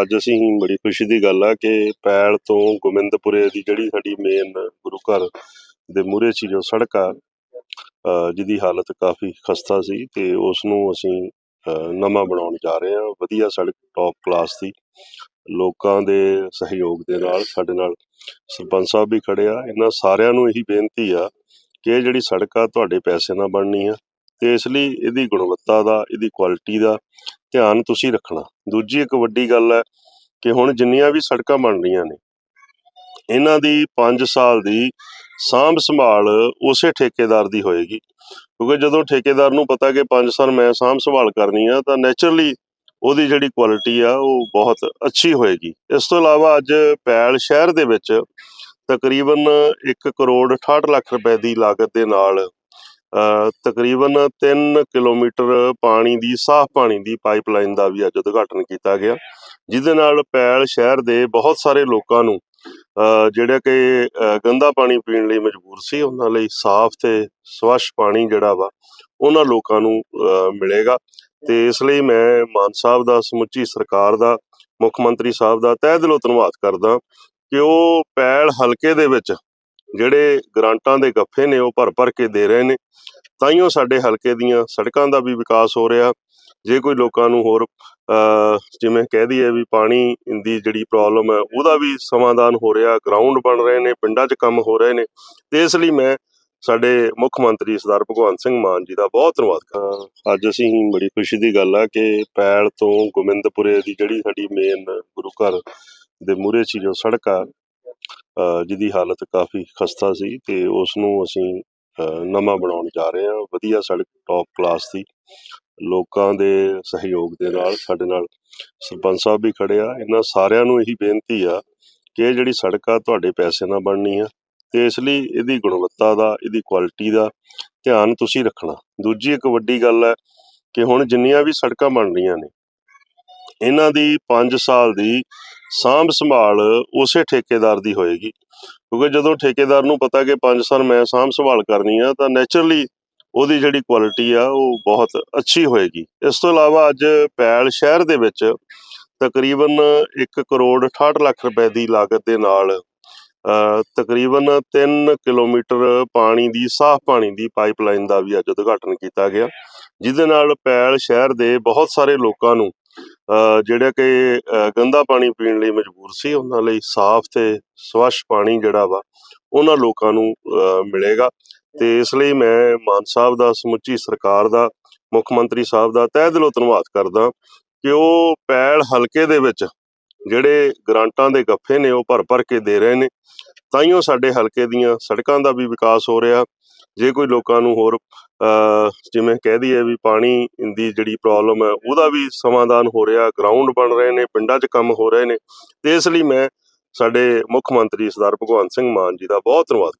ਅੱਜ ਅਸੀਂ ਬੜੀ ਖੁਸ਼ੀ ਦੀ ਗੱਲ ਆ ਕਿ ਪੈਲ ਤੋਂ ਗੋਬਿੰਦਪੁਰੇ ਦੀ ਜਿਹੜੀ ਸਾਡੀ ਮੇਨ ਗੁਰੂ ਘਰ ਦੇ ਮੂਹਰੇ ਸੀ ਜੋ ਸੜਕ ਆ ਜਿਹਦੀ ਹਾਲਤ ਕਾਫੀ ਖਸਤਾ ਸੀ ਤੇ ਉਸ ਨੂੰ ਅਸੀਂ ਨਵਾਂ ਬਣਾਉਣ ਜਾ ਰਹੇ ਹਾਂ। ਵਧੀਆ ਸੜਕ ਟੌਪ ਕਲਾਸ ਦੀ। ਲੋਕਾਂ ਦੇ ਸਹਿਯੋਗ ਦੇ ਨਾਲ ਸਾਡੇ ਨਾਲ ਸਰਪੰਚ ਸਾਹਿਬ ਵੀ ਖੜੇ ਆ। ਇਹਨਾਂ ਸਾਰਿਆਂ ਨੂੰ ਇਹੀ ਬੇਨਤੀ ਆ ਕਿ ਇਹ ਜਿਹੜੀ ਸੜਕ ਆ, ਤੁਹਾਡੇ ਪੈਸੇ ਨਾਲ ਬਣਨੀ ਆ ਤੇ ਇਸ ਲਈ ਇਹਦੀ ਗੁਣਵੱਤਾ ਦਾ, ਇਹਦੀ ਕੁਆਲਿਟੀ ਦਾ ਧਿਆਨ ਤੁਸੀਂ ਰੱਖਣਾ। ਦੂਜੀ ਇੱਕ ਵੱਡੀ ਗੱਲ ਹੈ ਕਿ ਹੁਣ ਜਿੰਨੀਆਂ ਵੀ ਸੜਕਾਂ ਬਣ ਰਹੀਆਂ ਨੇ, ਇਹਨਾਂ ਦੀ 5 ਸਾਲ ਦੀ ਸਾਂਭ ਸੰਭਾਲ ਉਸੇ ਠੇਕੇਦਾਰ ਦੀ ਹੋਏਗੀ। ਕਿਉਂਕਿ ਜਦੋਂ ਠੇਕੇਦਾਰ ਨੂੰ ਪਤਾ ਕਿ 5 ਸਾਲ ਮੈਂ ਸਾਂਭ ਸੰਭਾਲ ਕਰਨੀ ਆ, ਤਾਂ ਨੇਚਰਲੀ ਉਹਦੀ ਜਿਹੜੀ ਕੁਆਲਿਟੀ ਆ, ਉਹ ਬਹੁਤ ਅੱਛੀ ਹੋਏਗੀ। ਇਸ ਤੋਂ ਇਲਾਵਾ ਅੱਜ ਪੈਲ ਸ਼ਹਿਰ ਦੇ ਵਿੱਚ ਤਕਰੀਬਨ 1 ਕਰੋੜ 68 ਲੱਖ ਰੁਪਏ ਦੀ ਲਾਗਤ ਦੇ ਨਾਲ ਤਕਰੀਬਨ 3 ਕਿਲੋਮੀਟਰ ਪਾਣੀ ਦੀ, ਸਾਫ਼ ਪਾਣੀ ਦੀ ਪਾਈਪਲਾਈਨ ਦਾ ਵੀ ਅੱਜ ਉਦਘਾਟਨ ਕੀਤਾ ਗਿਆ। ਜਿਹਦੇ ਨਾਲ ਪੈਲ ਸ਼ਹਿਰ ਦੇ ਬਹੁਤ ਸਾਰੇ ਲੋਕਾਂ ਨੂੰ ਜਿਹੜਾ ਕਿ ਗੰਦਾ ਪਾਣੀ ਪੀਣ ਲਈ ਮਜਬੂਰ ਸੀ, ਉਹਨਾਂ ਲਈ ਸਾਫ਼ ਤੇ ਸਵੱਛ ਪਾਣੀ ਜਿਹੜਾ ਵਾ, ਉਹਨਾਂ ਲੋਕਾਂ ਨੂੰ ਮਿਲੇਗਾ। ਤੇ ਇਸ ਲਈ ਮੈਂ ਮਾਨ ਸਾਹਿਬ ਦਾ, ਸਮੁੱਚੀ ਸਰਕਾਰ ਦਾ, ਮੁੱਖ ਮੰਤਰੀ ਸਾਹਿਬ ਦਾ ਤਹਿ ਦਿਲੋਂ ਧੰਨਵਾਦ ਕਰਦਾ ਕਿ ਉਹ ਪੈਲ ਹਲਕੇ ਦੇ ਵਿੱਚ ਜਿਹੜੇ ਗ੍ਰਾਂਟਾਂ ਦੇ ਗੱਫੇ ਨੇ, ਉਹ ਭਰ ਭਰ ਕੇ ਦੇ ਰਹੇ ਨੇ। ਤਾਈਓ ਸਾਡੇ ਹਲਕੇ ਦੀਆਂ ਸੜਕਾਂ ਦਾ ਵੀ ਵਿਕਾਸ ਹੋ ਰਿਹਾ। ਜੇ ਕੋਈ ਲੋਕਾਂ ਨੂੰ ਹੋਰ ਜਿਵੇਂ ਕਹਿ ਦਈਏ ਵੀ ਪਾਣੀ ਦੀ ਜਿਹੜੀ ਪ੍ਰੋਬਲਮ ਹੈ, ਉਹਦਾ ਵੀ ਸਮਾਧਾਨ ਹੋ ਰਿਹਾ ਗਰਾਊਂਡ ਬਣ ਰਹੇ ਨੇ, ਪਿੰਡਾਂ 'ਚ ਕੰਮ ਹੋ ਰਹੇ ਨੇ। ਤੇ ਇਸ ਲਈ ਮੈਂ ਸਾਡੇ ਮੁੱਖ ਮੰਤਰੀ ਸਰਦਾਰ ਭਗਵੰਤ ਸਿੰਘ ਮਾਨ ਜੀ ਦਾ ਬਹੁਤ ਧੰਨਵਾਦ ਕਰਾਂ ਅੱਜ ਅਸੀਂ ਬੜੀ ਖੁਸ਼ੀ ਦੀ ਗੱਲ ਆ ਕਿ ਪੈਲ ਤੋਂ ਗੋਬਿੰਦਪੁਰੇ ਦੀ ਜਿਹੜੀ ਸਾਡੀ ਮੇਨ ਗੁਰੂ ਘਰ ਦੇ ਮੂਹਰੇ ਸੀ, ਜੋ ਸੜਕ ਆ ਜਿਹਦੀ ਹਾਲਤ ਕਾਫੀ ਖਸਤਾ ਸੀ ਤੇ ਉਸ ਨੂੰ ਅਸੀਂ ਨਵਾਂ ਬਣਾਉਣ ਜਾ ਰਹੇ ਹਾਂ। ਵਧੀਆ ਸੜਕ ਟੌਪ ਕਲਾਸ ਦੀ। ਲੋਕਾਂ ਦੇ ਸਹਿਯੋਗ ਦੇ ਨਾਲ ਸਾਡੇ ਨਾਲ ਸਰਪੰਚ ਸਾਹਿਬ ਵੀ ਖੜੇ ਆ। ਇਹਨਾਂ ਸਾਰਿਆਂ ਨੂੰ ਇਹੀ ਬੇਨਤੀ ਆ ਕਿ ਇਹ ਜਿਹੜੀ ਸੜਕ ਆ, ਤੁਹਾਡੇ ਪੈਸੇ ਨਾਲ ਬਣਨੀ ਆ ਤੇ ਇਸ ਲਈ ਇਹਦੀ ਗੁਣਵੱਤਾ ਦਾ, ਇਹਦੀ ਕੁਆਲਿਟੀ ਦਾ ਧਿਆਨ ਤੁਸੀਂ ਰੱਖਣਾ। ਦੂਜੀ ਇੱਕ ਵੱਡੀ ਗੱਲ ਹੈ ਕਿ ਹੁਣ ਜਿੰਨੀਆਂ ਵੀ ਸੜਕਾਂ ਬਣ ਰਹੀਆਂ ਨੇ ਇਹਨਾਂ ਦੀ 5 ਸਾਲ ਦੀ ਸਾਂਭ ਸੰਭਾਲ ਉਸੇ ਠੇਕੇਦਾਰ ਦੀ ਹੋਏਗੀ। ਕਿਉਂਕਿ ਜਦੋਂ ਠੇਕੇਦਾਰ ਨੂੰ ਪਤਾ ਕਿ 5 ਸਾਲ ਮੈਂ ਸਾਂਭ ਸੰਭਾਲ ਕਰਨੀ ਆ, ਤਾਂ ਨੇਚਰਲੀ ਉਹਦੀ ਜਿਹੜੀ ਕੁਆਲਿਟੀ ਆ, ਉਹ ਬਹੁਤ ਅੱਛੀ ਹੋਏਗੀ। ਇਸ ਤੋਂ ਇਲਾਵਾ ਅੱਜ ਪੈਲ ਸ਼ਹਿਰ ਦੇ ਵਿੱਚ ਤਕਰੀਬਨ 1 ਕਰੋੜ 68 ਲੱਖ ਰੁਪਏ ਦੀ ਲਾਗਤ ਦੇ ਨਾਲ ਤਕਰੀਬਨ 3 ਕਿਲੋਮੀਟਰ ਪਾਣੀ ਦੀ, ਸਾਫ਼ ਪਾਣੀ ਦੀ ਪਾਈਪਲਾਈਨ ਦਾ ਵੀ ਅੱਜ ਉਦਘਾਟਨ ਕੀਤਾ ਗਿਆ। ਜਿਹਦੇ ਨਾਲ ਪੈਲ ਸ਼ਹਿਰ ਦੇ ਬਹੁਤ ਸਾਰੇ ਲੋਕਾਂ ਨੂੰ ਜਿਹੜੇ ਕਿ ਗੰਦਾ ਪਾਣੀ ਪੀਣ ਲਈ ਮਜਬੂਰ ਸੀ, ਉਹਨਾਂ ਲਈ ਸਾਫ਼ ਤੇ ਸਵੱਛ ਪਾਣੀ ਜਿਹੜਾ ਵਾ, ਉਹਨਾਂ ਲੋਕਾਂ ਨੂੰ ਮਿਲੇਗਾ। ਤੇ ਇਸ ਲਈ ਮੈਂ ਮਾਨ ਸਾਹਿਬ ਦਾ, ਸਮੁੱਚੀ ਸਰਕਾਰ ਦਾ, ਮੁੱਖ ਮੰਤਰੀ ਸਾਹਿਬ ਦਾ ਤਹਿ ਦਿਲੋਂ ਧੰਨਵਾਦ ਕਰਦਾ ਕਿ ਉਹ ਪੈਲ ਹਲਕੇ ਦੇ ਵਿੱਚ ਜਿਹੜੇ ਗ੍ਰਾਂਟਾਂ ਦੇ ਗੱਫੇ ਨੇ, ਉਹ ਭਰ ਭਰ ਕੇ ਦੇ ਰਹੇ ਨੇ। ਤਾਈਓ ਸਾਡੇ ਹਲਕੇ ਦੀਆਂ ਸੜਕਾਂ ਦਾ ਵੀ ਵਿਕਾਸ ਹੋ ਰਿਹਾ। ਜੇ ਕੋਈ ਲੋਕਾਂ ਨੂੰ ਹੋਰ ਜਿਵੇਂ ਕਹਿ ਦਈਏ ਵੀ ਪਾਣੀ ਦੀ ਜਿਹੜੀ ਪ੍ਰੋਬਲਮ ਹੈ, ਉਹਦਾ ਵੀ ਸਮਾਧਾਨ ਹੋ ਰਿਹਾ ਗਰਾਊਂਡ ਬਣ ਰਹੇ ਨੇ, ਪਿੰਡਾਂ 'ਚ ਕੰਮ ਹੋ ਰਹੇ ਨੇ। ਤੇ ਇਸ ਲਈ ਮੈਂ ਸਾਡੇ ਮੁੱਖ ਮੰਤਰੀ ਸਰਦਾਰ ਭਗਵੰਤ ਸਿੰਘ ਮਾਨ ਜੀ ਦਾ ਬਹੁਤ ਧੰਨਵਾਦ